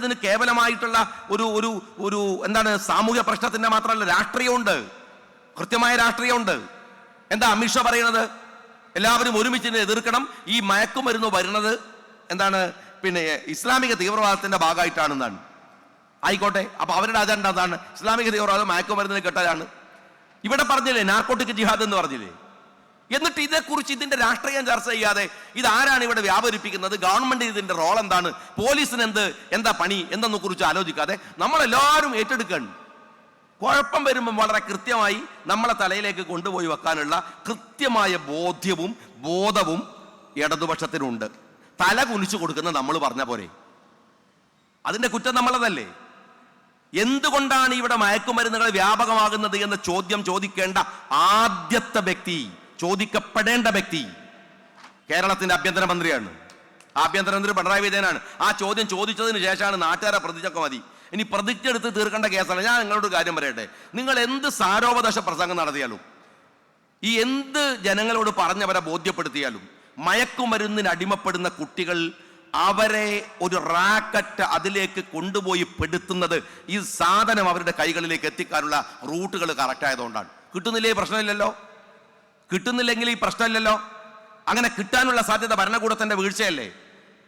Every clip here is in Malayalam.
മയക്കുമരുന്നിന് കേവലമായിട്ടുള്ള ഒരു ഒരു ഒരു എന്താണ് സാമൂഹ്യ പ്രശ്നത്തിന്റെ മാത്രമല്ല രാഷ്ട്രീയമുണ്ട്. കൃത്യമായ രാഷ്ട്രീയമുണ്ട്. എന്താ അമിത്ഷാ പറയുന്നത്? എല്ലാവരും ഒരുമിച്ച് ഇതിനെ എതിർക്കണം. ഈ മയക്കുമരുന്ന് വരുന്നത് എന്താണ്? പിന്നെ ഇസ്ലാമിക തീവ്രവാദത്തിന്റെ ഭാഗമായിട്ടാണെന്നാണ്. ആയിക്കോട്ടെ അപ്പൊ അവരുടെ അജണ്ട ഇസ്ലാമിക തീവ്രവാദം മയക്കുമരുന്നിന് കെട്ടലാണ് ഇവിടെ പറഞ്ഞില്ലേ നാർക്കോട്ടിക് ജിഹാദ് എന്ന് പറഞ്ഞില്ലേ? എന്നിട്ട് ഇതേക്കുറിച്ച് ഇതിന്റെ രാഷ്ട്രീയം ചർച്ച ചെയ്യാതെ ഇത് ആരാണ് ഇവിടെ വ്യാപരിപ്പിക്കുന്നത്? ഗവൺമെന്റ് ഇതിന്റെ റോൾ എന്താണ്? പോലീസിന് എന്ത് എന്താ പണി എന്തെന്ന് കുറിച്ച് ആലോചിക്കാതെ നമ്മളെല്ലാവരും ഏറ്റെടുക്കണം കുഴപ്പം വരുമ്പം വളരെ കൃത്യമായി നമ്മളെ തലയിലേക്ക് കൊണ്ടുപോയി വെക്കാനുള്ള കൃത്യമായ ബോധ്യവും ബോധവും ഇടതുപക്ഷത്തിനുണ്ട്. തല കുനിച്ചു കൊടുക്കുന്ന നമ്മൾ പറഞ്ഞ പോലെ. അതിന്റെ കുറ്റം നമ്മളതല്ലേ? എന്തുകൊണ്ടാണ് ഇവിടെ മയക്കുമരുന്നുകൾ വ്യാപകമാകുന്നത് എന്ന ചോദ്യം ചോദിക്കേണ്ട ആദ്യത്തെ വ്യക്തി ചോദിക്കപ്പെടേണ്ട വ്യക്തി കേരളത്തിന്റെ ആഭ്യന്തരമന്ത്രിയാണ്. ആഭ്യന്തരമന്ത്രി പിണറായി വിജയനാണ്. ആ ചോദ്യം ചോദിച്ചതിന് ശേഷമാണ് നാട്ടുകാരെ പ്രതിജ്ഞൊക്കെ മതി. ഇനി പ്രതിജ്ഞ എടുത്ത് തീർക്കേണ്ട കേസാണ്. ഞാൻ നിങ്ങളോട് കാര്യം പറയട്ടെ. നിങ്ങൾ എന്ത് സാരോപദേശ പ്രസംഗം നടത്തിയാലും ഈ എന്ത് ജനങ്ങളോട് പറഞ്ഞവരെ ബോധ്യപ്പെടുത്തിയാലും മയക്കുമരുന്നിന് അടിമപ്പെടുന്ന കുട്ടികൾ അവരെ ഒരു റാക്കറ്റ് അതിലേക്ക് കൊണ്ടുപോയി പെടുത്തുന്നത് ഈ സാധനം അവരുടെ കൈകളിലേക്ക് എത്തിക്കാനുള്ള റൂട്ടുകൾ കറക്റ്റ് ആയതുകൊണ്ടാണ് കിട്ടുന്നില്ലേ പ്രശ്നമില്ലല്ലോ? കിട്ടുന്നില്ലെങ്കിൽ ഈ പ്രശ്നമില്ലല്ലോ. അങ്ങനെ കിട്ടാനുള്ള സാധ്യത ഭരണകൂടത്തിന്റെ വീഴ്ചയല്ലേ?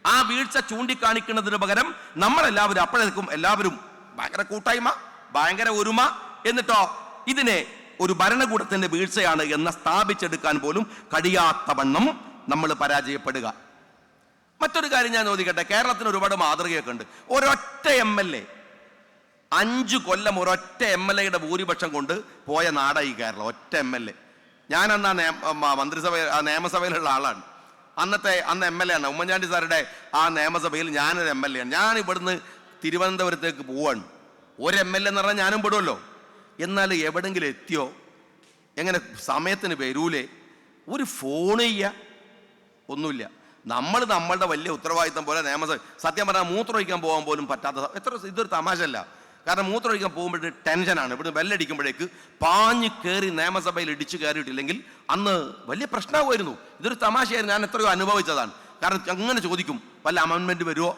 ആ വീഴ്ച ചൂണ്ടിക്കാണിക്കുന്നതിന് പകരം നമ്മളെല്ലാവരും അപ്പോഴേക്കും എല്ലാവരും ഭയങ്കര കൂട്ടായ്മ ഭയങ്കര ഒരുമ എന്നിട്ടോ ഇതിനെ ഒരു ഭരണകൂടത്തിന്റെ വീഴ്ചയാണ് എന്ന് സ്ഥാപിച്ചെടുക്കാൻ പോലും കഴിയാത്ത വണ്ണം നമ്മൾ പരാജയപ്പെടുക. മറ്റൊരു കാര്യം ഞാൻ ചോദിക്കട്ടെ കേരളത്തിന് ഒരുപാട് മാതൃകയൊക്കെ ഉണ്ട് ഒരൊറ്റ എം എൽ എ അഞ്ചു കൊല്ലം ഒരൊറ്റ എം എൽ എയുടെ ഭൂരിപക്ഷം കൊണ്ട് പോയ നാടായി കേരളം ഒറ്റ എം എൽ എ. ഞാൻ അന്ന് ആ മന്ത്രിസഭ ആ നിയമസഭയിലുള്ള ആളാണ്. അന്നത്തെ അന്ന് എം എൽ എ ആണ്. ഉമ്മൻചാണ്ടി സാറുടെ ആ നിയമസഭയിൽ ഞാനൊരു എം എൽ എ ആണ്. ഞാൻ ഇവിടുന്ന് തിരുവനന്തപുരത്തേക്ക് പോവാണ്. ഒരു എം എൽ എ എന്ന് പറഞ്ഞാൽ ഞാനും പെടുമല്ലോ എന്നാൽ എവിടെങ്കിലും എത്തിയോ? എങ്ങനെ സമയത്തിന് വരൂലേ? ഒരു ഫോൺ ചെയ്യുക ഒന്നുമില്ല. നമ്മൾ നമ്മളുടെ വലിയ ഉത്തരവാദിത്തം പോലെ നിയമസഭ സത്യം പറഞ്ഞാൽ മൂത്രമൊഴിക്കാൻ പോകാൻ പോലും പറ്റാത്ത എത്ര ഇതൊരു തമാശല്ല കാരണം മൂത്രമൊഴിക്കാൻ പോകുമ്പോഴേ ടെൻഷനാണ്. ഇവിടുന്ന് ബെല്ലടിക്കുമ്പോഴേക്ക് പാഞ്ഞു കയറി നിയമസഭയിൽ ഇടിച്ചു കയറിയിട്ടില്ലെങ്കിൽ അന്ന് വലിയ പ്രശ്നമായിരുന്നു ഇതൊരു തമാശയായിരുന്നു. ഞാൻ എത്രയോ അനുഭവിച്ചതാണ്. കാരണം അങ്ങനെ ചോദിക്കും വല്ല അമെൻമെന്റ് വരുമോ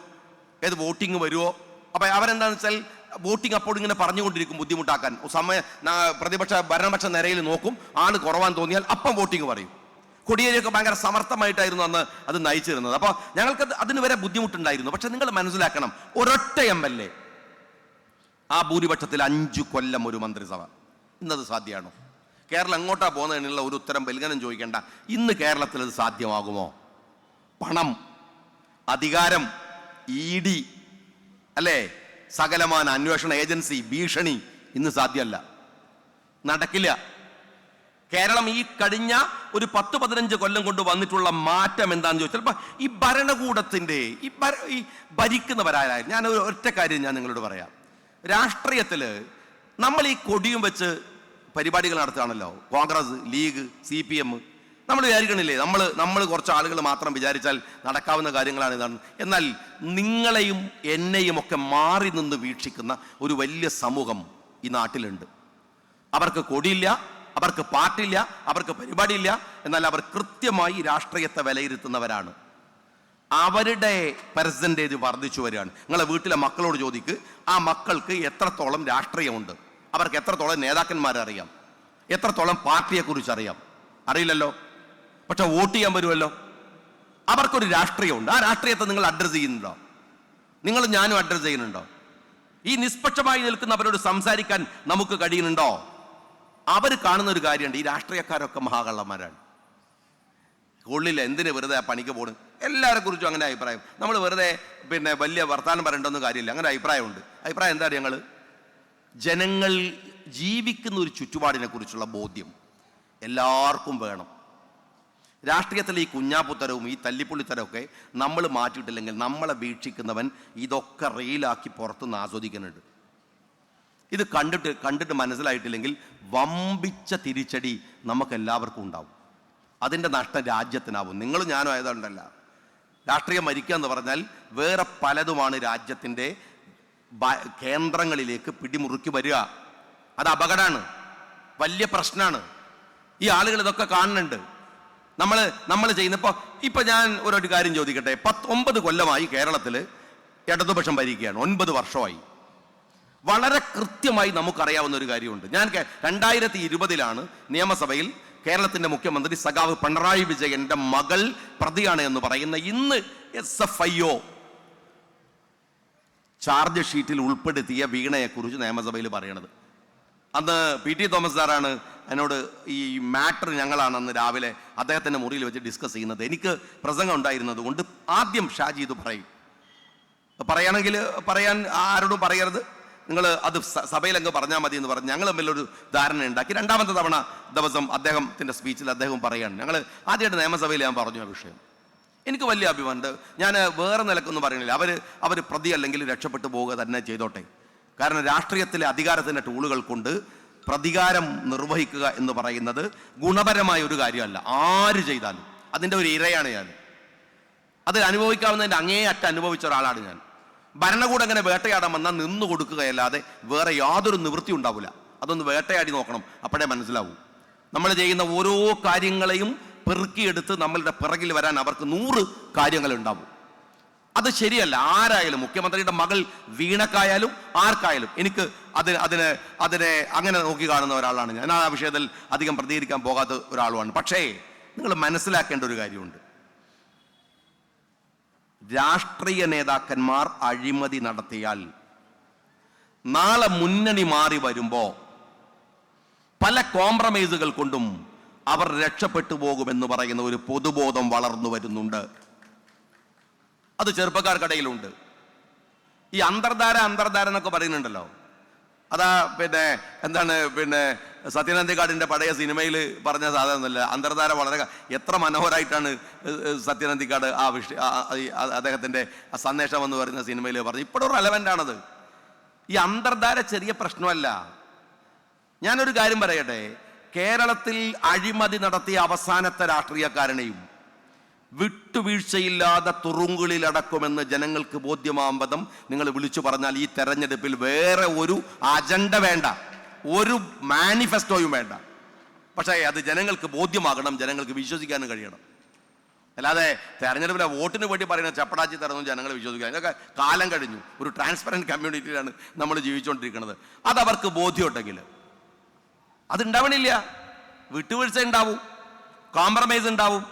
ഏത് വോട്ടിംഗ് വരുമോ അപ്പം അവരെന്താണെന്ന് വെച്ചാൽ വോട്ടിംഗ് അപ്പോൾ ഇങ്ങനെ പറഞ്ഞുകൊണ്ടിരിക്കും ബുദ്ധിമുട്ടാക്കാൻ. സമയ പ്രതിപക്ഷ ഭരണപക്ഷ നിരയിൽ നോക്കും ആൾ കുറവാൻ തോന്നിയാൽ അപ്പം വോട്ടിംഗ് പറയും. കൊടിയേരിയൊക്കെ ഭയങ്കര സമർത്ഥമായിട്ടായിരുന്നു അന്ന് അത് നയിച്ചിരുന്നത്. അപ്പോൾ ഞങ്ങൾക്ക് അതിന് വരെ ബുദ്ധിമുട്ടുണ്ടായിരുന്നു. പക്ഷെ നിങ്ങൾ മനസ്സിലാക്കണം ഒരൊറ്റ എം എൽ എ ആ ഭൂരിപക്ഷത്തിൽ അഞ്ചു കൊല്ലം ഒരു മന്ത്രിസഭ. ഇന്നത് സാധ്യമാണോ? കേരളം എങ്ങോട്ടാ പോകുന്നതിനുള്ള ഒരു ഉത്തരം ബൽഗനം ചോദിക്കേണ്ട. ഇന്ന് കേരളത്തിൽ അത് സാധ്യമാകുമോ? പണം അധികാരം ഇ ഡി അല്ലേ? സകലമാന അന്വേഷണ ഏജൻസി ഭീഷണി ഇന്ന് സാധ്യമല്ല. നടക്കില്ല. കേരളം ഈ കഴിഞ്ഞ ഒരു പത്ത് പതിനഞ്ച് കൊല്ലം കൊണ്ട് വന്നിട്ടുള്ള മാറ്റം എന്താണെന്ന് ചോദിച്ചാൽ ഇപ്പം ഈ ഭരണകൂടത്തിന്റെ ഈ ഭര- ഈ ഭരിക്കുന്നവരായാലും ഞാൻ ഒരു ഒറ്റ കാര്യം ഞാൻ നിങ്ങളോട് പറയാം. രാഷ്ട്രീയത്തിൽ നമ്മൾ ഈ കൊടിയും വെച്ച് പരിപാടികൾ നടത്തുകയാണല്ലോ. Congress League C P M. നമ്മൾ വിചാരിക്കണില്ലേ? നമ്മൾ നമ്മൾ കുറച്ച് ആളുകൾ മാത്രം വിചാരിച്ചാൽ നടക്കാവുന്ന കാര്യങ്ങളാണ് ഇതാണ്. എന്നാൽ നിങ്ങളെയും എന്നെയും ഒക്കെ മാറി നിന്ന് വീക്ഷിക്കുന്ന ഒരു വലിയ സമൂഹം ഈ നാട്ടിലുണ്ട്. അവർക്ക് കൊടിയില്ല അവർക്ക് പാർട്ടിയില്ല അവർക്ക് പരിപാടിയില്ല എന്നാൽ അവർ കൃത്യമായി രാഷ്ട്രീയത്തെ വിലയിരുത്തുന്നവരാണ്. അവരുടെ പെർസെന്റേജ് വർദ്ധിച്ചു വരികയാണ്. നിങ്ങളെ വീട്ടിലെ മക്കളോട് ചോദിക്ക് ആ മക്കൾക്ക് എത്രത്തോളം രാഷ്ട്രീയമുണ്ട്? അവർക്ക് എത്രത്തോളം നേതാക്കന്മാരെ അറിയാം? എത്രത്തോളം പാർട്ടിയെക്കുറിച്ച് അറിയാം? അറിയില്ലല്ലോ? പക്ഷെ വോട്ട് ചെയ്യാൻ വരുമല്ലോ? അവർക്കൊരു രാഷ്ട്രീയമുണ്ട്. ആ രാഷ്ട്രീയത്തെ നിങ്ങൾ അഡ്രസ്സ് ചെയ്യുന്നുണ്ടോ? നിങ്ങൾ ഞാനും അഡ്രസ്സ് ചെയ്യുന്നുണ്ടോ? ഈ നിഷ്പക്ഷമായി നിൽക്കുന്നവരോട് സംസാരിക്കാൻ നമുക്ക് കഴിയുന്നുണ്ടോ? അവർ കാണുന്ന ഒരു കാര്യമുണ്ട്. ഈ രാഷ്ട്രീയക്കാരൊക്കെ മഹാകള്ളന്മാരാണ്. കൊള്ളില്ല എന്തിനു വെറുതെ ആ പണിക്ക് പോണ്? എല്ലാവരെ കുറിച്ചും അങ്ങനെ അഭിപ്രായം. നമ്മൾ വെറുതെ പിന്നെ വലിയ വർത്താനം പറയേണ്ടൊന്നും കാര്യമില്ല. അങ്ങനെ അഭിപ്രായമുണ്ട്. അഭിപ്രായം എന്താ ഞങ്ങൾ ജനങ്ങൾ ജീവിക്കുന്ന ഒരു ചുറ്റുപാടിനെ കുറിച്ചുള്ള ബോധ്യം എല്ലാവർക്കും വേണം. രാഷ്ട്രീയത്തിലെ ഈ കുഞ്ഞാപ്പുത്തരവും ഈ തല്ലിപ്പുള്ളിത്തരമൊക്കെ നമ്മൾ മാറ്റിയിട്ടില്ലെങ്കിൽ നമ്മളെ വീക്ഷിക്കുന്നവൻ ഇതൊക്കെ റീലാക്കി പുറത്തുനിന്ന് ആസ്വദിക്കുന്നുണ്ട്. ഇത് കണ്ടിട്ട് കണ്ടിട്ട് മനസ്സിലായിട്ടില്ലെങ്കിൽ വമ്പിച്ച തിരിച്ചടി നമുക്ക് എല്ലാവർക്കും ഉണ്ടാവും. അതിന്റെ നഷ്ടം രാജ്യത്തിനാവും. നിങ്ങളും ഞാനും ആയതുകൊണ്ടല്ല. രാഷ്ട്രീയം മരിക്കുക എന്ന് പറഞ്ഞാൽ വേറെ പലതുമാണ് രാജ്യത്തിന്റെ കേന്ദ്രങ്ങളിലേക്ക് പിടിമുറുക്കി വരിക. അത് അപകടമാണ്. വലിയ പ്രശ്നമാണ്. ഈ ആളുകൾ ഇതൊക്കെ കാണുന്നുണ്ട്. നമ്മൾ നമ്മൾ ചെയ്യുന്ന ഇപ്പോൾ ഇപ്പം ഞാൻ ഒരു കാര്യം ചോദിക്കട്ടെ. പത്ത് ഒമ്പത് കൊല്ലമായി കേരളത്തിൽ ഇടതുപക്ഷം ഭരിക്കുകയാണ്. ഒൻപത് വർഷമായി. വളരെ കൃത്യമായി നമുക്കറിയാവുന്ന ഒരു കാര്യമുണ്ട്. ഞാൻ രണ്ടായിരത്തി ഇരുപതിലാണ് നിയമസഭയിൽ കേരളത്തിന്റെ മുഖ്യമന്ത്രി സഖാവ് പിണറായി വിജയന്റെ മകൾ പ്രതിയാണ് എന്ന് പറയുന്ന ഇന്ന് S F I O charge ഷീറ്റിൽ ഉൾപ്പെടുത്തിയ വീണയെക്കുറിച്ച് നിയമസഭയിൽ പറയണത്. അന്ന് പി ടി തോമസ് സാറാണ് എന്നോട് ഈ മാറ്റർ ഞങ്ങളാണ് അന്ന് രാവിലെ അദ്ദേഹത്തിന്റെ മുറിയിൽ വെച്ച് ഡിസ്കസ് ചെയ്യുന്നത്. എനിക്ക് പ്രസംഗം ഉണ്ടായിരുന്നത് കൊണ്ട് ആദ്യം ഷാജി ഇത് പറയും. പറയുകയാണെങ്കിൽ പറയാൻ ആരോടും പറയരുത്. നിങ്ങൾ അത് സഭയിലങ്ങ് പറഞ്ഞാൽ മതി എന്ന് പറഞ്ഞ് ഞങ്ങൾ തമ്മിലൊരു ധാരണ ഉണ്ടാക്കി രണ്ടാമത്തെ തവണ ദിവസം അദ്ദേഹത്തിന്റെ സ്പീച്ചിൽ അദ്ദേഹം പറയുകയാണ്. ഞങ്ങൾ ആദ്യമായിട്ട് നിയമസഭയിൽ ഞാൻ പറഞ്ഞു ആ വിഷയം. എനിക്ക് വലിയ അഭിമാനമുണ്ട് ഞാൻ വേറെ നിലക്കൊന്നും പറയണില്ല അവർ അവർ പ്രതി അല്ലെങ്കിൽ രക്ഷപ്പെട്ടു പോവുക തന്നെ ചെയ്തോട്ടെ. കാരണം രാഷ്ട്രീയത്തിലെ അധികാരത്തിന്റെ ടൂളുകൾ കൊണ്ട് പ്രതികാരം നിർവഹിക്കുക എന്ന് പറയുന്നത് ഗുണപരമായ ഒരു കാര്യമല്ല. ആര് ചെയ്താലും. അതിന്റെ ഒരു ഇരയാണ് ഞാൻ. അത് അനുഭവിക്കാവുന്നതിന്റെ അങ്ങേ അറ്റ അനുഭവിച്ച ഒരാളാണ് ഞാൻ. ഭരണകൂടം അങ്ങനെ വേട്ടയാടാൻ വന്നാൽ നിന്നു കൊടുക്കുകയല്ലാതെ വേറെ യാതൊരു നിവൃത്തി ഉണ്ടാവില്ല. അതൊന്ന് വേട്ടയാടി നോക്കണം. അപ്പോഴേ മനസ്സിലാവൂ. നമ്മൾ ചെയ്യുന്ന ഓരോ കാര്യങ്ങളെയും പെറുക്കിയെടുത്ത് നമ്മളുടെ പിറകിൽ വരാൻ അവർക്ക് നൂറ് കാര്യങ്ങൾ ഉണ്ടാവും അത് ശരിയല്ല. ആരായാലും മുഖ്യമന്ത്രിയുടെ മകൾ വീണക്കായാലും ആർക്കായാലും എനിക്ക് അത് അതിന് അതിനെ അങ്ങനെ നോക്കി കാണുന്ന ഒരാളാണ് ഞാൻ ആ വിഷയത്തിൽ അധികം പ്രതികരിക്കാൻ പോകാത്ത ഒരാളുമാണ്. പക്ഷേ നിങ്ങൾ മനസ്സിലാക്കേണ്ട ഒരു കാര്യമുണ്ട്. രാഷ്ട്രീയ നേതാക്കന്മാർ അഴിമതി നടത്തിയാൽ നാളെ മുന്നണി മാറി വരുമ്പോ പല കോംപ്രമൈസുകൾ കൊണ്ടും അവർ രക്ഷപ്പെട്ടു പോകുമെന്ന് പറയുന്ന ഒരു പൊതുബോധം വളർന്നു വരുന്നുണ്ട്. അത് ചെറുപ്പക്കാർക്കിടയിലുണ്ട് ഈ അന്തർധാര അന്തർധാര എന്നൊക്കെ പറയുന്നുണ്ടല്ലോ. അതാ പിന്നെ എന്താണ് പിന്നെ സത്യനന്ദിക്കാടിന്റെ പഴയ സിനിമയിൽ പറഞ്ഞ സാധനമൊന്നുമില്ല. അന്തർധാര വളരെ എത്ര മനോഹരമായിട്ടാണ് സത്യനന്ദി കാട് സത്യനന്ദിക്കാട് ആ വിഷ അദ്ദേഹത്തിന്റെ സന്ദേശം എന്ന് പറയുന്ന സിനിമയിൽ പറഞ്ഞു. ഇപ്പോഴും റെലവന്റ് ആണത്. ഈ അന്തർധാര ചെറിയ പ്രശ്നമല്ല. ഞാനൊരു കാര്യം പറയട്ടെ. കേരളത്തിൽ അഴിമതി നടത്തിയ അവസാനത്തെ രാഷ്ട്രീയക്കാരനെയും വിട്ടുവീഴ്ചയില്ലാതെ തുറുങ്കുകളിലടക്കുമെന്ന് ജനങ്ങൾക്ക് ബോധ്യമാകുമ്പതം നിങ്ങൾ വിളിച്ചു പറഞ്ഞാൽ ഈ തെരഞ്ഞെടുപ്പിൽ വേറെ ഒരു അജണ്ട വേണ്ട. ഒരു മാനിഫെസ്റ്റോയും വേണ്ട. പക്ഷേ അത് ജനങ്ങൾക്ക് ബോധ്യമാകണം ജനങ്ങൾക്ക് വിശ്വസിക്കാനും കഴിയണം. അല്ലാതെ തെരഞ്ഞെടുപ്പിലെ വോട്ടിന് വേണ്ടി പറയുന്ന ചപ്പടാച്ചി തരുന്നു ജനങ്ങൾ വിശ്വസിക്കുക അതിനൊക്കെ കാലം കഴിഞ്ഞു. ഒരു ട്രാൻസ്പെറന്റ് കമ്മ്യൂണിറ്റിയിലാണ് നമ്മൾ ജീവിച്ചുകൊണ്ടിരിക്കുന്നത്. അത് അവർക്ക് ബോധ്യമുണ്ടെങ്കിൽ. അതുണ്ടാവണില്ല. വിട്ടുവീഴ്ച ഉണ്ടാവും. കോംപ്രമൈസ് ഉണ്ടാവും.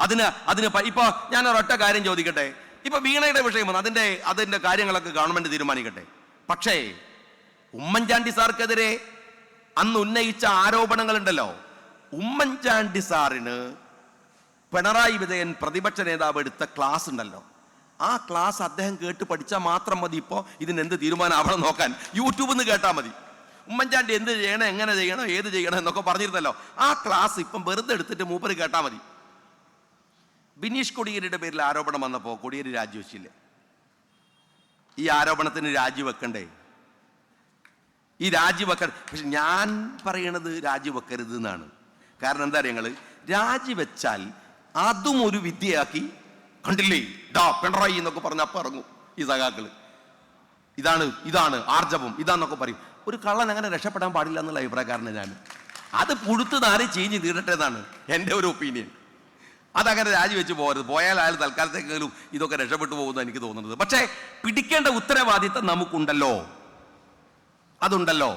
അതിന് അതിന് ഇപ്പോൾ ഞാൻ ഒരൊറ്റ കാര്യം ചോദിക്കട്ടെ. ഇപ്പോൾ വീണയുടെ വിഷയം വന്നു അതിന്റെ അതിന്റെ കാര്യങ്ങളൊക്കെ ഗവൺമെന്റ് തീരുമാനിക്കട്ടെ. പക്ഷേ ഉമ്മൻചാണ്ടി സാർക്കെതിരെ അന്ന് ഉന്നയിച്ച ആരോപണങ്ങളുണ്ടല്ലോ. ഉമ്മൻചാണ്ടി സാറിന് പിണറായി വിജയൻ പ്രതിപക്ഷ നേതാവ് എടുത്ത ക്ലാസ് ഉണ്ടല്ലോ. ആ ക്ലാസ് അദ്ദേഹം കേട്ട് പഠിച്ചാൽ മാത്രം മതി ഇപ്പോൾ ഇതിനെന്ത് തീരുമാനമാവണം നോക്കാൻ. യൂട്യൂബിൽ നിന്ന് കേട്ടാൽ മതി. ഉമ്മൻചാണ്ടി എന്ത് ചെയ്യണം എങ്ങനെ ചെയ്യണം ഏത് ചെയ്യണം എന്നൊക്കെ പറഞ്ഞിരുന്നല്ലോ. ആ ക്ലാസ് ഇപ്പം വെറുതെ എടുത്തിട്ട് മൂപ്പര് കേട്ടാൽ മതി. ബിനീഷ് കൊടിയേരിയുടെ പേരിൽ ആരോപണം വന്നപ്പോൾ കൊടിയേരി രാജിവെച്ചില്ലേ? ഈ ആരോപണത്തിന് രാജിവെക്കണ്ടേ? ഈ രാജിവെക്കാൻ പക്ഷെ ഞാൻ പറയണത് രാജിവെക്കരുത് എന്നാണ് കാരണം എന്താ നിങ്ങൾ രാജിവെച്ചാൽ അതും ഒരു വിദ്യയാക്കി കണ്ടില്ലേ? ഡാ പിണറായി എന്നൊക്കെ പറഞ്ഞ അപ്പം ഇറങ്ങും ഈ സഖാക്കൾ ഇതാണ് ഇതാണ് ആർജവം ഇതാന്നൊക്കെ പറയും. ഒരു കള്ളൻ അങ്ങനെ രക്ഷപ്പെടാൻ പാടില്ല എന്നുള്ള അഭിപ്രായക്കാരനെ ഞാൻ അത് പുഴുത്ത് നാറി ചീഞ്ഞ് തീരട്ടെ എന്നാണ് എന്റെ ഒരു ഒപ്പീനിയൻ. അതങ്ങനെ രാജിവെച്ച് പോകരുത്. പോയാൽ അയാൾ തൽക്കാലത്തേക്കെങ്കിലും ഇതൊക്കെ രക്ഷപ്പെട്ടു പോകുമെന്ന് എനിക്ക് തോന്നുന്നത്. പക്ഷേ പിടിക്കേണ്ട ഉത്തരവാദിത്തം നമുക്കുണ്ടല്ലോ. അതുണ്ടല്ലോ.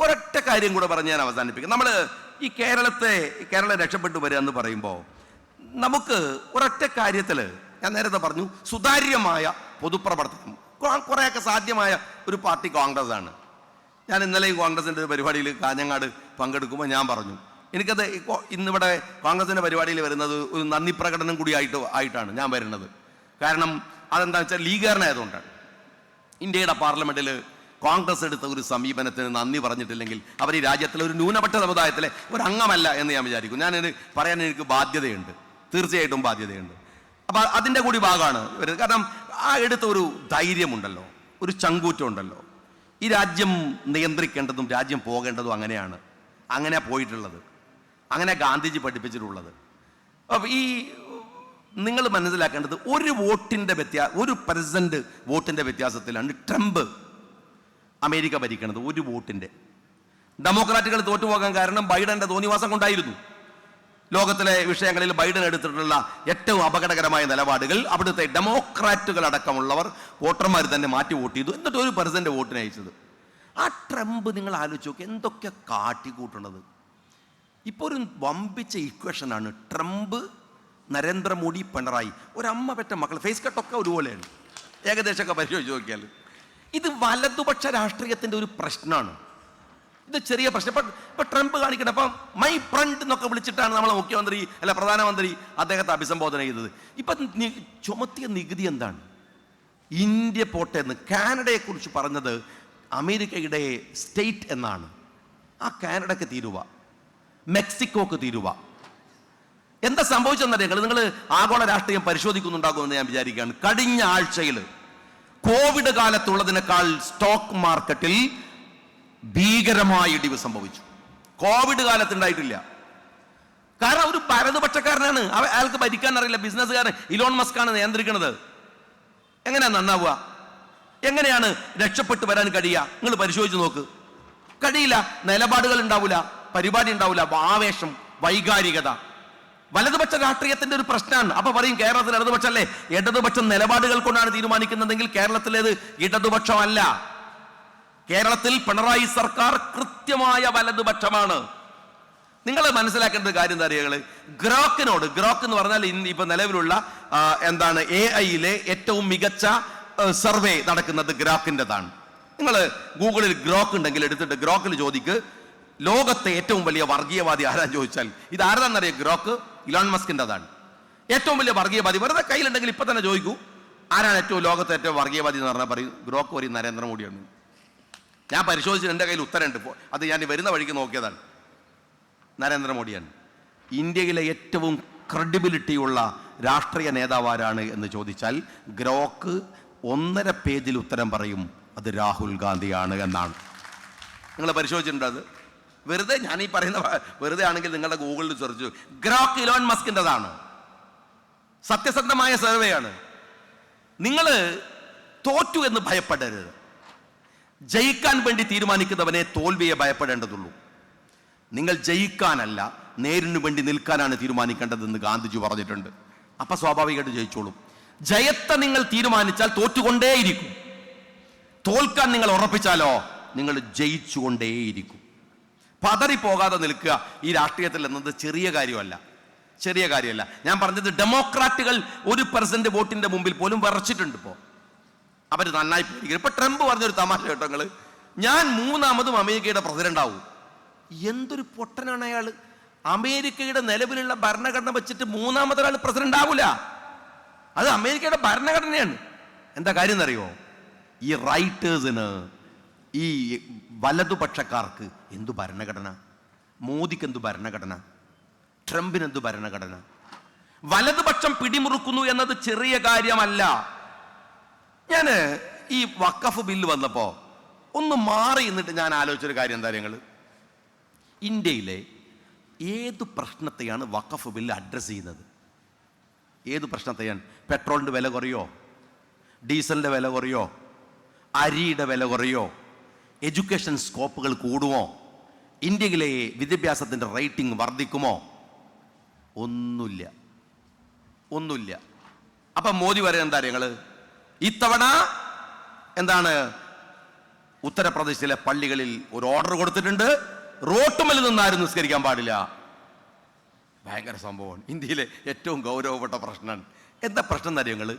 ഒരൊറ്റ കാര്യം കൂടെ പറഞ്ഞ് ഞാൻ അവസാനിപ്പിക്കും. നമ്മൾ ഈ കേരളത്തെ കേരളം രക്ഷപ്പെട്ടു വരിക എന്ന് പറയുമ്പോൾ നമുക്ക് ഒരൊറ്റ കാര്യത്തിൽ ഞാൻ നേരത്തെ പറഞ്ഞു സുതാര്യമായ പൊതുപ്രവർത്തനം. കുറേയൊക്കെ സാധ്യമായ ഒരു പാർട്ടി കോൺഗ്രസ് ആണ് ഞാൻ ഇന്നലെ ഈ കോൺഗ്രസിന്റെ ഒരു പരിപാടിയിൽ കാഞ്ഞങ്ങാട് പങ്കെടുക്കുമ്പോൾ ഞാൻ പറഞ്ഞു എനിക്കത് ഇന്നിവിടെ കോൺഗ്രസിന്റെ പരിപാടിയിൽ വരുന്നത് ഒരു നന്ദി പ്രകടനം കൂടി ആയിട്ട് ആയിട്ടാണ് ഞാൻ വരുന്നത്. കാരണം അതെന്താണെന്ന് വെച്ചാൽ ലീഗുകാരനായതുകൊണ്ടാണ്. ഇന്ത്യയുടെ പാർലമെന്റിൽ കോൺഗ്രസ് എടുത്ത ഒരു സമീപനത്തിന് നന്ദി പറഞ്ഞിട്ടില്ലെങ്കിൽ അവർ ഈ രാജ്യത്തിലെ ഒരു ന്യൂനപക്ഷ സമുദായത്തിലെ ഒരു അംഗമല്ല എന്ന് ഞാൻ വിചാരിക്കും. ഞാൻ പറയാൻ എനിക്ക് ബാധ്യതയുണ്ട്. തീർച്ചയായിട്ടും ബാധ്യതയുണ്ട്. അപ്പം അതിന്റെ കൂടി ഭാഗമാണ് ഇവർ കാരണം ആ എടുത്ത ഒരു ധൈര്യമുണ്ടല്ലോ. ഒരു ചങ്കൂറ്റം ഉണ്ടല്ലോ ഈ രാജ്യം നിയന്ത്രിക്കേണ്ടതും രാജ്യം പോകേണ്ടതും അങ്ങനെയാണ്. അങ്ങനെ പോയിട്ടുള്ളത്. അങ്ങനെ ഗാന്ധിജി പഠിപ്പിച്ചിട്ടുള്ളത്. അപ്പം ഈ നിങ്ങൾ മനസ്സിലാക്കേണ്ടത് ഒരു വോട്ടിന്റെ വ്യത്യാസം ഒരു പെർസെന്റ് വോട്ടിന്റെ വ്യത്യാസത്തിലാണ് ട്രംപ് അമേരിക്ക ഭരിക്കുന്നത് ഒരു വോട്ടിന്റെ. ഡെമോക്രാറ്റുകൾ തോറ്റുപോകാൻ കാരണം ബൈഡന്റെ തോന്നിവാസം കൊണ്ടായിരുന്നു. ലോകത്തിലെ വിഷയങ്ങളിൽ ബൈഡൻ എടുത്തിട്ടുള്ള ഏറ്റവും അപകടകരമായ നിലപാടുകൾ അവിടുത്തെ ഡെമോക്രാറ്റുകൾ അടക്കമുള്ളവർ വോട്ടർമാർ തന്നെ മാറ്റി വോട്ട് ചെയ്തു. എന്നിട്ട് ഒരു പ്രസിഡന്റ് വോട്ടിന് അയച്ചത്. ആ ട്രംപ് നിങ്ങൾ ആലോചിച്ച് നോക്കി എന്തൊക്കെ കാട്ടിക്കൂട്ടണത് ഇപ്പോൾ ഒരു വമ്പിച്ച ഇക്വേഷനാണ് ട്രംപ് നരേന്ദ്രമോദി പിണറായി. ഒരമ്മ പെറ്റ മക്കൾ ഫേസ് കട്ടൊക്കെ ഒരുപോലെയാണ്. ഏകദേശമൊക്കെ പരിശോധിച്ച് നോക്കിയാൽ ഇത് വലതുപക്ഷ രാഷ്ട്രീയത്തിന്റെ ഒരു പ്രശ്നമാണ്. ഇത് ചെറിയ പ്രശ്നം. ഇപ്പം ഇപ്പം ട്രംപ് കാണിക്കണം അപ്പം മൈ ഫ്രണ്ട് എന്നൊക്കെ വിളിച്ചിട്ടാണ് നമ്മളെ മുഖ്യമന്ത്രി അല്ല പ്രധാനമന്ത്രി അദ്ദേഹത്തെ അഭിസംബോധന ചെയ്തത്. ഇപ്പം ചുമത്തിയ നികുതി എന്താണ്? ഇന്ത്യ പോട്ടെ എന്ന് കാനഡയെക്കുറിച്ച് പറഞ്ഞത് അമേരിക്കയുടെ സ്റ്റേറ്റ് എന്നാണ്. ആ കാനഡയ്ക്ക് തീരുവ. മെക്സിക്കോക്ക് തീരുവ. എന്താ സംഭവിച്ചെന്നറിയാം? നിങ്ങൾ ആഗോള രാഷ്ട്രീയം പരിശോധിക്കുന്നുണ്ടാകുമെന്ന് ഞാൻ വിചാരിക്കുകയാണ്. കഴിഞ്ഞ ആഴ്ചയിൽ കോവിഡ് കാലത്തുള്ളതിനേക്കാൾ സ്റ്റോക്ക് മാർക്കറ്റിൽ ഭീകരമായ ഇടിവ് സംഭവിച്ചു. കോവിഡ് കാലത്തുണ്ടായിട്ടില്ല. കാരണം ഒരു പരതുപക്ഷക്കാരനാണ് അവ അയാൾക്ക് ഭരിക്കാൻ അറിയില്ല. ബിസിനസ്സുകാരൻ ഇലോൺ മസ്ക് ആണ് നിയന്ത്രിക്കുന്നത്. എങ്ങനെയാണ് നന്നാവുക? എങ്ങനെയാണ് രക്ഷപ്പെട്ടു വരാൻ കഴിയുക? നിങ്ങൾ പരിശോധിച്ച് നോക്ക്. കഴിയില്ല. നിലപാടുകൾ ഉണ്ടാവില്ല പരിപാടി ഉണ്ടാവില്ല ആവേശം വൈകാരികത. വലതുപക്ഷ രാഷ്ട്രീയത്തിന്റെ ഒരു പ്രശ്നമാണ്. അപ്പൊ പറയും കേരളത്തിൽ ഇടതുപക്ഷമല്ലേ ഇടതുപക്ഷം നിലപാടുകൾ കൊണ്ടാണ് തീരുമാനിക്കുന്നതെങ്കിൽ കേരളത്തിലേത് ഇടതുപക്ഷമല്ല. കേരളത്തിൽ പിണറായി സർക്കാർ കൃത്യമായ വലതുപക്ഷമാണ്. നിങ്ങൾ മനസ്സിലാക്കേണ്ട കാര്യം എന്താ അറിയുക ഗ്രോക്കിനോട് ഗ്രോക്ക് എന്ന് പറഞ്ഞാൽ ഇന്ന് ഇപ്പൊ നിലവിലുള്ള എന്താണ് എ ഐയിലെ ഏറ്റവും മികച്ച സർവേ നടക്കുന്നത് ഗ്രോക്കിന്റെതാണ്. നിങ്ങൾ ഗൂഗിളിൽ ഗ്രോക്ക് ഉണ്ടെങ്കിൽ എടുത്തിട്ട് ഗ്രോക്കിൽ ചോദിക്ക് ലോകത്തെ ഏറ്റവും വലിയ വർഗീയവാദി ആരാന്ന് ചോദിച്ചാൽ ഇത് ആരാന്നറിയ ഗ്രോക്ക്? ഇലോൺ മസ്കിന്റെതാണ്. ഏറ്റവും വലിയ വർഗീയവാദി വെറുതെ കയ്യിലുണ്ടെങ്കിൽ ഇപ്പം തന്നെ ചോദിക്കൂ. ആരാണ് ഏറ്റവും ലോകത്തെ ഏറ്റവും വർഗീയവാദി എന്ന് പറഞ്ഞാൽ പറയും. ഗ്രോക്ക് പറയും നരേന്ദ്രമോദിയാണ്. ഞാൻ പരിശോധിച്ചിട്ട് എന്റെ കയ്യിൽ ഉത്തരമുണ്ട്. അത് ഞാൻ വരുന്ന വഴിക്ക് നോക്കിയതാണ്. നരേന്ദ്രമോദിയാണ്. ഇന്ത്യയിലെ ഏറ്റവും ക്രെഡിബിലിറ്റിയുള്ള രാഷ്ട്രീയ നേതാവ് ആരാണ് എന്ന് ചോദിച്ചാൽ ഗ്രോക്ക് ഒന്നര പേജിൽ ഉത്തരം പറയും. അത് രാഹുൽ ഗാന്ധിയാണ് എന്നാണ്. നിങ്ങൾ പരിശോധിച്ചിട്ടുണ്ട് അത്? വെറുതെ ഞാൻ ഈ പറയുന്ന വെറുതെ ആണെങ്കിൽ നിങ്ങളുടെ ഗൂഗിളിൽ സെർച്ച് ഗ്രോക്ക് ഇലോൺ മസ്കിന്റെതാണ്. സത്യസന്ധമായ സർവേയാണ് നിങ്ങൾ തോറ്റു എന്ന് ഭയപ്പെടരുത്. ജയിക്കാൻ വേണ്ടി തീരുമാനിക്കുന്നവനെ തോൽവിയെ ഭയപ്പെടേണ്ടതുള്ളൂ. നിങ്ങൾ ജയിക്കാനല്ല നേരിന് വേണ്ടി നിൽക്കാനാണ് തീരുമാനിക്കേണ്ടതെന്ന് ഗാന്ധിജി പറഞ്ഞിട്ടുണ്ട്. അപ്പൊ സ്വാഭാവികമായിട്ട് ജയിച്ചോളും. ജയത്തെ നിങ്ങൾ തീരുമാനിച്ചാൽ തോറ്റുകൊണ്ടേയിരിക്കും. തോൽക്കാൻ നിങ്ങൾ ഉറപ്പിച്ചാലോ? നിങ്ങൾ ജയിച്ചുകൊണ്ടേയിരിക്കും. പതറിപ്പോകാതെ നിൽക്കുക ഈ രാഷ്ട്രീയത്തിൽ എന്നത് ചെറിയ കാര്യമല്ല. ചെറിയ കാര്യമല്ല. ഞാൻ പറഞ്ഞത് ഡെമോക്രാറ്റുകൾ ഒരു പെർസെന്റ് വോട്ടിന്റെ മുമ്പിൽ പോലും വിറച്ചിട്ടുണ്ട് ഇപ്പോൾ അവർ നന്നായി പേടിക്കും ഇപ്പൊ ട്രംപ് പറഞ്ഞൊരു തമാശ കേട്ടോ ഞാൻ മൂന്നാമതും അമേരിക്കയുടെ പ്രസിഡന്റ് ആവും എന്തൊരു പൊട്ടനാണ് അയാൾ അമേരിക്കയുടെ നിലവിലുള്ള ഭരണഘടന വെച്ചിട്ട് മൂന്നാമതൊരാൾ പ്രസിഡന്റ് ആവൂല അത് അമേരിക്കയുടെ ഭരണഘടനയാണ്. എന്താ കാര്യം എന്നറിയോ? ഈ റൈറ്റേഴ്സിന് ഈ വലതുപക്ഷക്കാർക്ക് എന്തു ഭരണഘടന? മോദിക്ക് എന്തു ഭരണഘടന? ട്രംപിന് എന്തു ഭരണഘടന? വലതുപക്ഷം പിടിമുറുക്കുന്നു എന്നത് ചെറിയ കാര്യമല്ല. ഞാൻ ഈ വക്കഫ് ബില്ല് വന്നപ്പോൾ ഒന്ന് മാറി നിന്നിട്ട് ഞാൻ ആലോചിച്ചൊരു കാര്യം എന്താ നിങ്ങൾ ഇന്ത്യയിലെ ഏത് പ്രശ്നത്തെയാണ് വക്കഫ് ബില്ല് അഡ്രസ്സ് ചെയ്യുന്നത്? ഏത് പ്രശ്നത്തെയാണ്? പെട്രോളിന്റെ വില കുറയോ? ഡീസലിന്റെ വില കുറയോ? അരിയുടെ വില കുറയോ? എഡ്യൂക്കേഷൻ സ്കോപ്പുകൾ കൂടുമോ? ഇന്ത്യയിലെ വിദ്യാഭ്യാസത്തിന്റെ റേറ്റിംഗ് വർദ്ധിക്കുമോ? ഒന്നുമില്ല. ഒന്നുമില്ല. അപ്പം മോദി വരെ എന്താ നിങ്ങൾ ഇത്തവണ എന്താണ്? ഉത്തർപ്രദേശിലെ പള്ളികളിൽ ഒരു ഓർഡർ കൊടുത്തിട്ടുണ്ട്. റോട്ടുമൽ നിന്നാരും നിസ്കരിക്കാൻ പാടില്ല. ഭയങ്കര സംഭവമാണ്. ഇന്ത്യയിലെ ഏറ്റവും ഗൗരവപ്പെട്ട പ്രശ്നമാണ് എന്താ പ്രശ്നം നിങ്ങൾ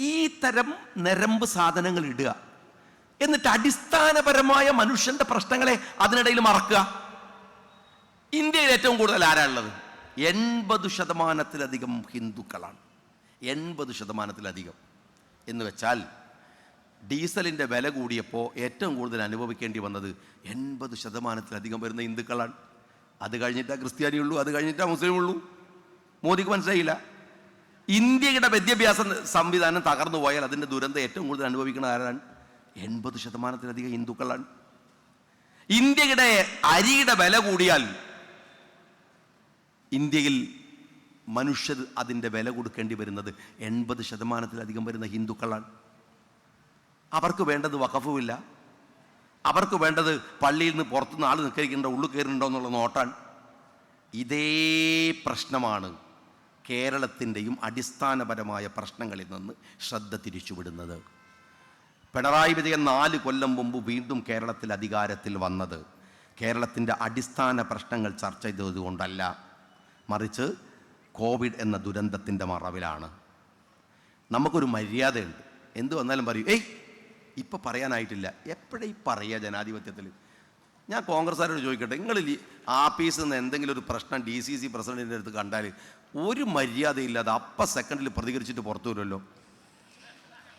ഈ തരം നരമ്പ് സാധനങ്ങൾ ഇടുക. എന്നിട്ട് അടിസ്ഥാനപരമായ മനുഷ്യന്റെ പ്രശ്നങ്ങളെ അതിനിടയിൽ മറക്കുക. ഇന്ത്യയിൽ ഏറ്റവും കൂടുതൽ ആരാണുള്ളത്? എൺപത് ശതമാനത്തിലധികം ഹിന്ദുക്കളാണ്. എൺപത് ശതമാനത്തിലധികം. എന്ന് വെച്ചാൽ ഡീസലിന്റെ വില കൂടിയപ്പോൾ ഏറ്റവും കൂടുതൽ അനുഭവിക്കേണ്ടി വന്നത് എൺപത് ശതമാനത്തിലധികം വരുന്ന ഹിന്ദുക്കളാണ്. അത് കഴിഞ്ഞിട്ടാ ക്രിസ്ത്യാനിയുള്ളൂ അത് കഴിഞ്ഞിട്ടാ മുസ്ലിം ഉള്ളൂ മോദിക്ക് മനസ്സിലായില്ല. ഇന്ത്യയുടെ വിദ്യാഭ്യാസ സംവിധാനം തകർന്നു പോയാൽ അതിന്റെ ദുരന്തം ഏറ്റവും കൂടുതൽ അനുഭവിക്കുന്ന ആരാണ്? എൺപത് ശതമാനത്തിലധികം ഹിന്ദുക്കളാണ്. ഇന്ത്യയുടെ അരിയുടെ വില കൂടിയാൽ ഇന്ത്യയിൽ മനുഷ്യർ അതിന്റെ വില കൊടുക്കേണ്ടി വരുന്നത് എൺപത് ശതമാനത്തിലധികം വരുന്ന ഹിന്ദുക്കളാണ്. അവർക്ക് വേണ്ടത് വഖഫുമില്ല. അവർക്ക് വേണ്ടത് പള്ളിയിൽ നിന്ന് പുറത്തുനിന്ന് ആൾ നിൽക്കരിക്കുന്നുണ്ടോ ഉള്ളു കയറുന്നുണ്ടോ എന്നുള്ള നോട്ടാണ്. ഇതേ പ്രശ്നമാണ് കേരളത്തിന്റെയും അടിസ്ഥാനപരമായ പ്രശ്നങ്ങളിൽ നിന്ന് ശ്രദ്ധ തിരിച്ചുവിടുന്നത്. പിണറായി വിജയൻ നാല് കൊല്ലം മുമ്പ് വീണ്ടും കേരളത്തിൽ അധികാരത്തിൽ വന്നത്. കേരളത്തിന്റെ അടിസ്ഥാന പ്രശ്നങ്ങൾ ചർച്ച ചെയ്തതുകൊണ്ടല്ല. മറിച്ച് കോവിഡ് എന്ന ദുരന്തത്തിന്റെ മറവിലാണ്. നമുക്കൊരു മര്യാദയുണ്ട്. എന്ത് വന്നാലും പറയൂ. ഏയ് ഇപ്പം പറയാനായിട്ടില്ല. എപ്പോഴേ പറയുക ജനാധിപത്യത്തിൽ? ഞാൻ കോൺഗ്രസ്സുകാരോട് ചോദിക്കട്ടെ. നിങ്ങൾ ആഫീസിൽ നിന്ന് എന്തെങ്കിലും ഒരു പ്രശ്നം ഡി സി സി പ്രസിഡന്റിന്റെ അടുത്ത് കണ്ടാൽ ഒരു മര്യാദയില്ലാതെ അപ്പം സെക്കൻഡിൽ പ്രതികരിച്ചിട്ട് പുറത്തു വരുമല്ലോ.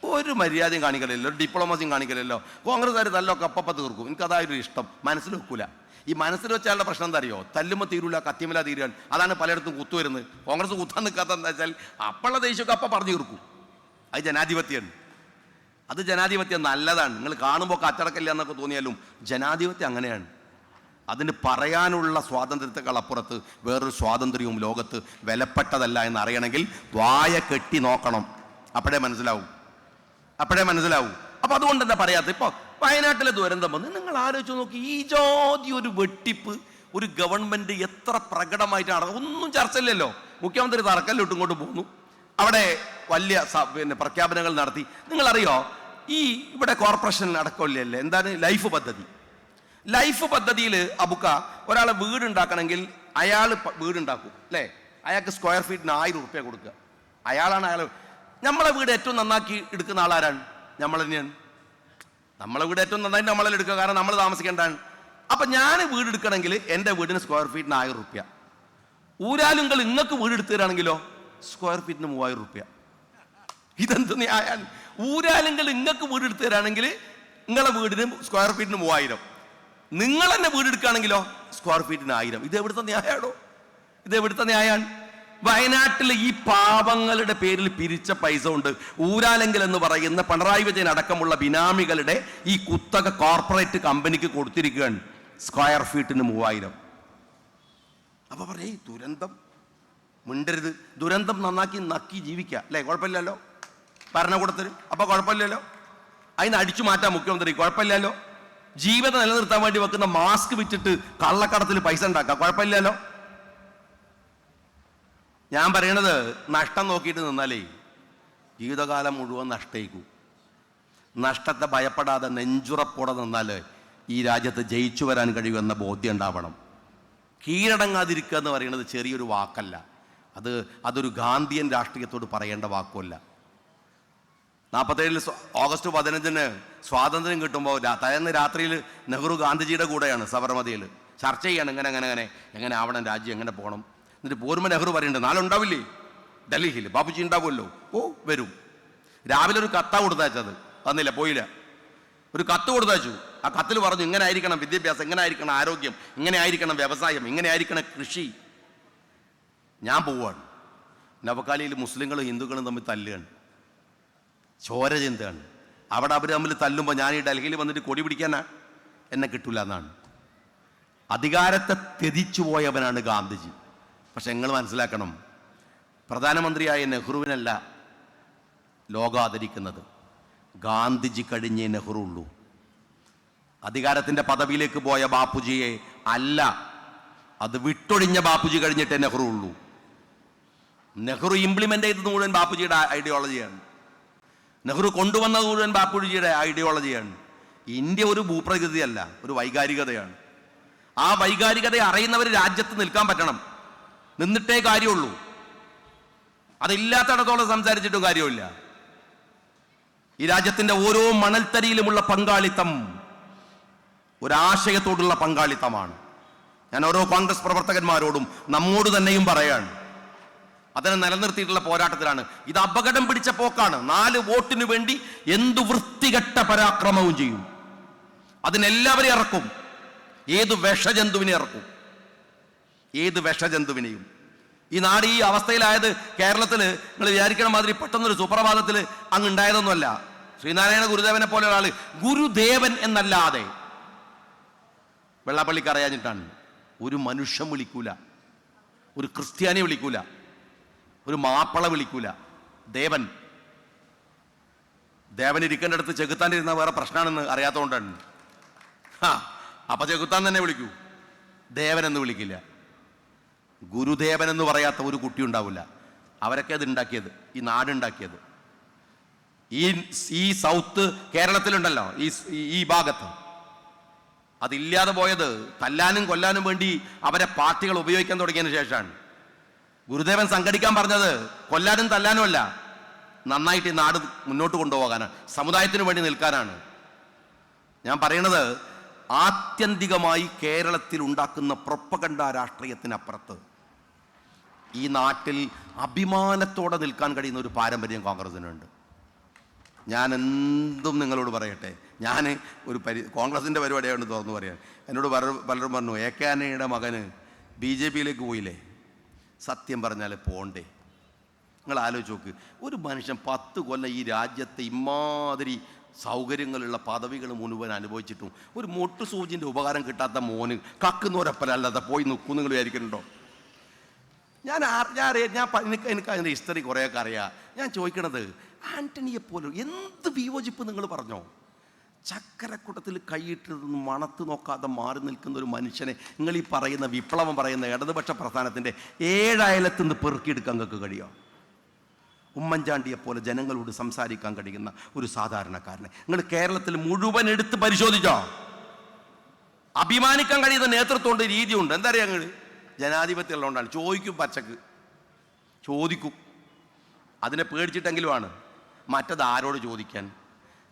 ഒരു മര്യാദയും കാണിക്കലല്ലോ ഡിപ്ലോമസിയും കാണിക്കലല്ലോ കോൺഗ്രസ്സുകാർ തല്ലൊക്കെ അപ്പപ്പം തീർക്കും. എനിക്ക് അതായൊരു ഇഷ്ടം. മനസ്സിൽ വെക്കൂല. ഈ മനസ്സിൽ വെച്ചാലുള്ള പ്രശ്നം എന്താ അറിയോ? തല്ലുമ്പോൾ തീരൂല കത്തിയമല തീരുകയാണ് അതാണ് പലയിടത്തും കുത്തു വരുന്നത്. കോൺഗ്രസ് കുത്താൻ നിൽക്കാത്ത എന്താ വെച്ചാൽ അപ്പുള്ള ദേഷ്യമൊക്കെ അപ്പം പറഞ്ഞു തീർക്കും. അത് ജനാധിപത്യമാണ് അത് ജനാധിപത്യം നല്ലതാണ്. നിങ്ങൾ കാണുമ്പോൾ കച്ചടക്കില്ല എന്നൊക്കെ തോന്നിയാലും ജനാധിപത്യം അങ്ങനെയാണ്. അതിന് പറയാനുള്ള സ്വാതന്ത്ര്യത്തെക്കാൾ അപ്പുറത്ത് വേറൊരു സ്വാതന്ത്ര്യവും ലോകത്ത് വിലപ്പെട്ടതല്ല എന്നറിയണമെങ്കിൽ വായ കെട്ടി നോക്കണം. അപ്പോഴേ മനസ്സിലാവും. അപ്പോഴേ മനസ്സിലാവൂ. അപ്പൊ അതുകൊണ്ട് എന്താ പറയാത്ത? ഇപ്പൊ വയനാട്ടിലെ ദുരന്തം വന്ന് നിങ്ങൾ ആലോചിച്ച് നോക്കി ഈ ജാതി ഒരു വെട്ടിപ്പ് ഒരു ഗവൺമെന്റ് എത്ര പ്രകടമായിട്ട് നടക്കും ഒന്നും ചർച്ച ഇല്ലല്ലോ മുഖ്യമന്ത്രി തറക്കല്ലിട്ട് ഇങ്ങോട്ട് പോന്നു. അവിടെ വലിയ പിന്നെ പ്രഖ്യാപനങ്ങൾ നടത്തി. നിങ്ങളറിയോ ഈ ഇവിടെ കോർപ്പറേഷൻ അടക്കമില്ലല്ലേ? എന്താണ് ലൈഫ് പദ്ധതി? ലൈഫ് പദ്ധതിയിൽ അബുക്ക ഒരാളെ വീടുണ്ടാക്കണമെങ്കിൽ അയാൾ വീടുണ്ടാക്കും അല്ലേ? അയാൾക്ക് സ്ക്വയർ ഫീറ്റിന് ആയിരം റുപ്യ കൊടുക്കുക. അയാളാണ് അയാൾ നമ്മളെ വീട് ഏറ്റവും നന്നാക്കി എടുക്കുന്ന ആളാരാണ്? നമ്മൾ തന്നെയാണ്. നമ്മളെ വീട് ഏറ്റവും നന്നായിട്ട് നമ്മളെ എടുക്കുക കാരണം നമ്മൾ താമസിക്കേണ്ടതാണ്. അപ്പൊ ഞാൻ വീട് എടുക്കണമെങ്കിൽ എന്റെ വീടിന് സ്ക്വയർ ഫീറ്റിന് ആയിരം റുപ്യ. ഊരാലുങ്കൾ നിങ്ങൾക്ക് വീട് എടുത്തു തരാണെങ്കിലോ? സ്ക്വയർ ഫീറ്റിന് മൂവായിരം റുപ്യ. ഇതെന്ത് ന്യായാണ്? ഊരാലുങ്കൾ നിങ്ങൾക്ക് വീട് എടുത്തു തരാണെങ്കിൽ നിങ്ങളെ വീടിന് സ്ക്വയർ ഫീറ്റിന് മൂവായിരം. നിങ്ങൾ തന്നെ വീട് എടുക്കുകയാണെങ്കിലോ? സ്ക്വയർ ഫീറ്റിന് ആയിരം. ഇത് എവിടുത്തെ ന്യായമാണോ ഇത് എവിടുത്തെ ന്യായമാണ് വയനാട്ടിൽ ഈ പാവങ്ങളുടെ പേരിൽ പിരിച്ച പൈസ ഉണ്ട്. ഊരാലെങ്കിൽ എന്ന് പറയുന്ന പിണറായി വിജയൻ അടക്കമുള്ള ബിനാമികളുടെ ഈ കുത്തക കോർപ്പറേറ്റ് കമ്പനിക്ക് കൊടുത്തിരിക്കുകയാണ്. സ്ക്വയർ ഫീറ്റിന് മൂവായിരം. അപ്പൊ പറയേ ദുരന്തം. മിണ്ടരുത്. ദുരന്തം നന്നാക്കി നക്കി ജീവിക്കുക. അല്ലേ? കുഴപ്പമില്ലല്ലോ? ഭരണകൂടത്തിൽ അപ്പൊ കുഴപ്പമില്ലല്ലോ? അതിന് അടിച്ചു മാറ്റാൻ മുഖ്യമന്ത്രി കുഴപ്പമില്ലല്ലോ? ജീവിതം നിലനിർത്താൻ വേണ്ടി വെക്കുന്ന മാസ്ക് വിറ്റിട്ട് കള്ളക്കടത്തിൽ പൈസ ഉണ്ടാക്കാം കുഴപ്പമില്ലല്ലോ? ഞാൻ പറയണത് നഷ്ടം നോക്കിയിട്ട് നിന്നാലേ ജീവിതകാലം മുഴുവൻ നഷ്ടയിക്കൂ നഷ്ടത്തെ ഭയപ്പെടാതെ നെഞ്ചുറപ്പോടെ നിന്നാൽ ഈ രാജ്യത്ത് ജയിച്ചു വരാൻ കഴിയുമെന്ന ബോധ്യം ഉണ്ടാവണം. കീഴടങ്ങാതിരിക്കുക എന്ന് പറയുന്നത് ചെറിയൊരു വാക്കല്ല. അത് അതൊരു ഗാന്ധിയൻ രാഷ്ട്രീയത്തോട് പറയേണ്ട വാക്കുമല്ല. നാൽപ്പത്തേഴിൽ ഓഗസ്റ്റ് പതിനഞ്ചിന് സ്വാതന്ത്ര്യം കിട്ടുമ്പോൾ തലേന്ന് രാത്രിയിൽ നെഹ്റു ഗാന്ധിജിയുടെ കൂടെയാണ് സബർമതിയിൽ. ചർച്ച ചെയ്യണം എങ്ങനെ എങ്ങനെ എങ്ങനെ എങ്ങനെ ആവണം രാജ്യം എങ്ങനെ പോകണം എന്നിട്ട് പോരുമ്പോൾ നെഹ്റു പറയുന്നുണ്ട് നാളെ ഉണ്ടാവില്ലേ ഡൽഹിയിൽ ബാബുജി ഉണ്ടാവുമല്ലോ. ഓ വരും. രാവിലെ ഒരു കത്താ കൊടുത്തയച്ചത് വന്നില്ല പോയില്ല. ഒരു കത്ത് കൊടുത്തയച്ചു ആ കത്തിൽ പറഞ്ഞു ഇങ്ങനെ ആയിരിക്കണം വിദ്യാഭ്യാസം ഇങ്ങനെ ആയിരിക്കണം ആരോഗ്യം ഇങ്ങനെ ആയിരിക്കണം വ്യവസായം ഇങ്ങനെ ആയിരിക്കണം കൃഷി. ഞാൻ പോവുകയാണ് നവകാലിയിൽ മുസ്ലിങ്ങളും ഹിന്ദുക്കളും തമ്മിൽ തല്ലുകയാണ്. ചോര ചിന്തയാണ്. അവിടെ അവർ തമ്മിൽ തല്ലുമ്പോൾ ഞാൻ ഈ ഡൽഹിയിൽ വന്നിട്ട് കൊടി പിടിക്കാനാ? എന്നെ കിട്ടൂല എന്നാണ്. അധികാരത്തെ തെതിച്ചു പോയവനാണ് ഗാന്ധിജി. പക്ഷെ നിങ്ങൾ മനസ്സിലാക്കണം പ്രധാനമന്ത്രിയായ നെഹ്റുവിനല്ല ലോകാദരിക്കുന്നത്. ഗാന്ധിജി കഴിഞ്ഞേ നെഹ്റു ഉള്ളൂ അധികാരത്തിന്റെ പദവിയിലേക്ക് പോയ ബാപ്പുജിയെ അല്ല അത് വിട്ടൊഴിഞ്ഞ ബാപ്പുജി കഴിഞ്ഞിട്ടേ നെഹ്റു ഉള്ളൂ നെഹ്റു ഇംപ്ലിമെന്റ് ചെയ്തത് മുഴുവൻ ബാപ്പുജിയുടെ ഐഡിയോളജിയാണ് നെഹ്റു കൊണ്ടുവന്നത് മുഴുവൻ ബാപ്പുജിയുടെ ഐഡിയോളജിയാണ് ഇന്ത്യ ഒരു ഭൂപ്രകൃതിയല്ല ഒരു വൈകാരികതയാണ്. ആ വൈകാരികതയെ അറിയുന്നവർ രാജ്യത്ത് നിൽക്കാൻ പറ്റണം. നിന്നിട്ടേ കാര്യമുള്ളൂ. അതില്ലാത്തടത്തോളം സംസാരിച്ചിട്ടും കാര്യമില്ല. ഈ രാജ്യത്തിന്റെ ഓരോ മണൽത്തരിയിലുമുള്ള പങ്കാളിത്തം ഒരാശയത്തോടുള്ള പങ്കാളിത്തമാണ്. ഞാൻ ഓരോ കോൺഗ്രസ് പ്രവർത്തകന്മാരോടും നമ്മോട് തന്നെയും പറയാണ്. അതിനെ നിലനിർത്തിയിട്ടുള്ള പോരാട്ടത്തിലാണ്. ഇത് അപകടം പിടിച്ച പോക്കാണ്. നാല് വോട്ടിനു വേണ്ടി എന്തു വൃത്തികെട്ട പരാക്രമവും ചെയ്യും. അതിനെല്ലാവരെയും ഇറക്കും. ഏത് വിഷജന്തുവിനെ ഇറക്കും. ഏത് വിഷജന്തുവിനെയും. ഈ നാട് ഈ അവസ്ഥയിലായത് കേരളത്തിൽ നിങ്ങൾ വിചാരിക്കണ മാതിരി പെട്ടെന്നൊരു സുപ്രഭാതത്തിൽ അങ്ങ് ഉണ്ടായതൊന്നുമല്ല. ശ്രീനാരായണ ഗുരുദേവനെ പോലെ ഒരാൾ ഗുരുദേവൻ എന്നല്ലാതെ വെള്ളാപ്പള്ളിക്ക് അറിയാഞ്ഞിട്ടാണ്. ഒരു മനുഷ്യൻ വിളിക്കൂല. ഒരു ക്രിസ്ത്യാനി വിളിക്കൂല. ഒരു മാപ്പള വിളിക്കൂല. ദേവൻ. ദേവൻ ഇരിക്കേണ്ട അടുത്ത് ചെകുത്താനിരുന്ന വേറെ പ്രശ്നമാണെന്ന് അറിയാത്തതുകൊണ്ടാണ്. ആ അപ്പൊ ചെകുത്താൻ തന്നെ വിളിക്കൂ. ദേവൻ എന്ന് വിളിക്കില്ല. ഗുരുദേവൻ എന്ന് പറയാത്ത ഒരു കുട്ടി ഉണ്ടാവില്ല. അവരൊക്കെ അത് ഉണ്ടാക്കിയത് ഈ നാടുണ്ടാക്കിയത് ഈ ഈ സൗത്ത് കേരളത്തിലുണ്ടല്ലോ ഈ ഈ ഭാഗത്ത്. അതില്ലാതെ പോയത് തല്ലാനും കൊല്ലാനും വേണ്ടി അവരെ പാർട്ടികൾ ഉപയോഗിക്കാൻ തുടങ്ങിയതിന് ശേഷമാണ്. ഗുരുദേവൻ സംഘടിക്കാൻ പറഞ്ഞത് കൊല്ലാനും തല്ലാനും അല്ല നന്നായിട്ട് ഈ നാട് മുന്നോട്ട് കൊണ്ടുപോകാനാണ് സമുദായത്തിന് വേണ്ടി നിൽക്കാനാണ്. ഞാൻ പറയണത് ആത്യന്തികമായി കേരളത്തിൽ ഉണ്ടാക്കുന്ന പ്രൊപ്പകണ്ട രാഷ്ട്രീയത്തിനപ്പുറത്ത് ഈ നാട്ടിൽ അഭിമാനത്തോടെ നിൽക്കാൻ കഴിയുന്ന ഒരു പാരമ്പര്യം കോൺഗ്രസിനുണ്ട്. ഞാൻ എന്തും നിങ്ങളോട് പറയട്ടെ. ഞാൻ ഒരു പരി കോൺഗ്രസിന്റെ പരിപാടിയാണ് തുറന്നു പറയാൻ എന്നോട് പലരും പറഞ്ഞു എ കെ ആനയുടെ മകന് ബി ജെ പിയിലേക്ക് പോയില്ലേ? സത്യം പറഞ്ഞാൽ പോണ്ടേ. നിങ്ങൾ ആലോചിച്ച് നോക്ക്. ഒരു മനുഷ്യൻ പത്ത് കൊല്ലം ഈ രാജ്യത്തെ ഇമാതിരി സൗകര്യങ്ങളുള്ള പദവികൾ മുഴുവൻ അനുഭവിച്ചിട്ടും ഒരു മൊട്ടു സൂചിന്റെ ഉപകാരം കിട്ടാത്ത മോന് കക്കുന്നവരപ്പനല്ലാതെ പോയി നിൽക്കും നിങ്ങൾ വിചാരിക്കുന്നുണ്ടോ? ഞാൻ ഞാൻ ഞാൻ എനിക്ക് എനിക്ക് അതിന്റെ ഹിസ്റ്ററി കുറേയൊക്കെ അറിയാം. ഞാൻ ചോദിക്കണത് ആന്റണിയെ പോലും എന്ത് വിയോജിപ്പ് നിങ്ങൾ പറഞ്ഞോ? ചക്കരക്കൂട്ടത്തിൽ കൈയിട്ട് മണത്ത് നോക്കാതെ മാറി നിൽക്കുന്ന ഒരു മനുഷ്യനെ നിങ്ങൾ ഈ പറയുന്ന വിപ്ലവം പറയുന്ന ഇടതുപക്ഷ പ്രസ്ഥാനത്തിന്റെ ഏഴയലത്ത് നിന്ന് പെറുക്കിയെടുക്കാൻ നിങ്ങൾക്ക് കഴിയുമോ ഉമ്മൻചാണ്ടിയെ പോലെ ജനങ്ങളോട് സംസാരിക്കാൻ കഴിയുന്ന ഒരു സാധാരണക്കാരനെ. നിങ്ങൾ കേരളത്തിൽ മുഴുവൻ എടുത്ത് പരിശോധിച്ചോ? അഭിമാനിക്കാൻ കഴിയുന്ന നേതൃത്വമുണ്ട് രീതിയുണ്ട്. എന്താ അറിയാം നിങ്ങൾ? ജനാധിപത്യം ഉള്ളതുകൊണ്ടാണ് ചോദിക്കും പച്ചക്ക്. ചോദിക്കും. അതിനെ പേടിച്ചിട്ടെങ്കിലുമാണ് മറ്റത് ആരോട് ചോദിക്കാൻ?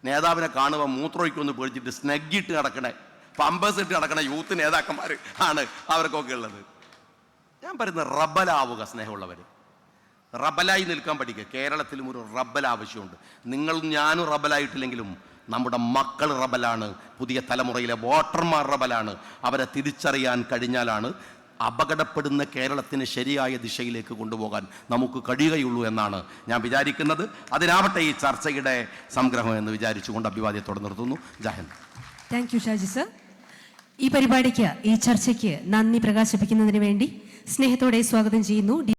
നേതാവിനെ കാണുമ്പോൾ മൂത്രമൊഴിക്കുമെന്ന് പേടിച്ചിട്ട് സ്നഗ്ഗിട്ട് നടക്കണേ. പമ്പസ് ഇട്ട് നടക്കണ യൂത്ത് നേതാക്കന്മാർ ആണ് അവർക്കൊക്കെ ഉള്ളത്. ഞാൻ പറയുന്നത് റബലാവുക സ്നേഹമുള്ളവർ റബലായി നിൽക്കാൻ പഠിക്കുക. കേരളത്തിലും ഒരു റബൽ ആവശ്യമുണ്ട്. നിങ്ങളും ഞാനും റബലായിട്ടില്ലെങ്കിലും നമ്മുടെ മക്കൾ റബലാണ് പുതിയ തലമുറയിലെ വോട്ടർമാർ റബലാണ് അവരെ തിരിച്ചറിയാൻ കഴിഞ്ഞാലാണ് അപകടപ്പെടുന്ന കേരളത്തിന് ശരിയായ ദിശയിലേക്ക് കൊണ്ടുപോകാൻ നമുക്ക് കഴിയുകയുള്ളൂ എന്നാണ് ഞാൻ വിചാരിക്കുന്നത്. അതിനാവട്ടെ ഈ ചർച്ചയുടെ സംഗ്രഹം എന്ന് വിചാരിച്ചുകൊണ്ട് അഭിവാദ്യത്തോടെ നിർത്തുന്നു. ജാഹൻ താങ്ക് യു ഷാജി സർ ഈ പരിപാടിക്ക് ഈ ചർച്ചയ്ക്ക് നന്ദി പ്രകാശിപ്പിക്കുന്നതിന് വേണ്ടി സ്നേഹത്തോടെ സ്വാഗതം ചെയ്യുന്നു.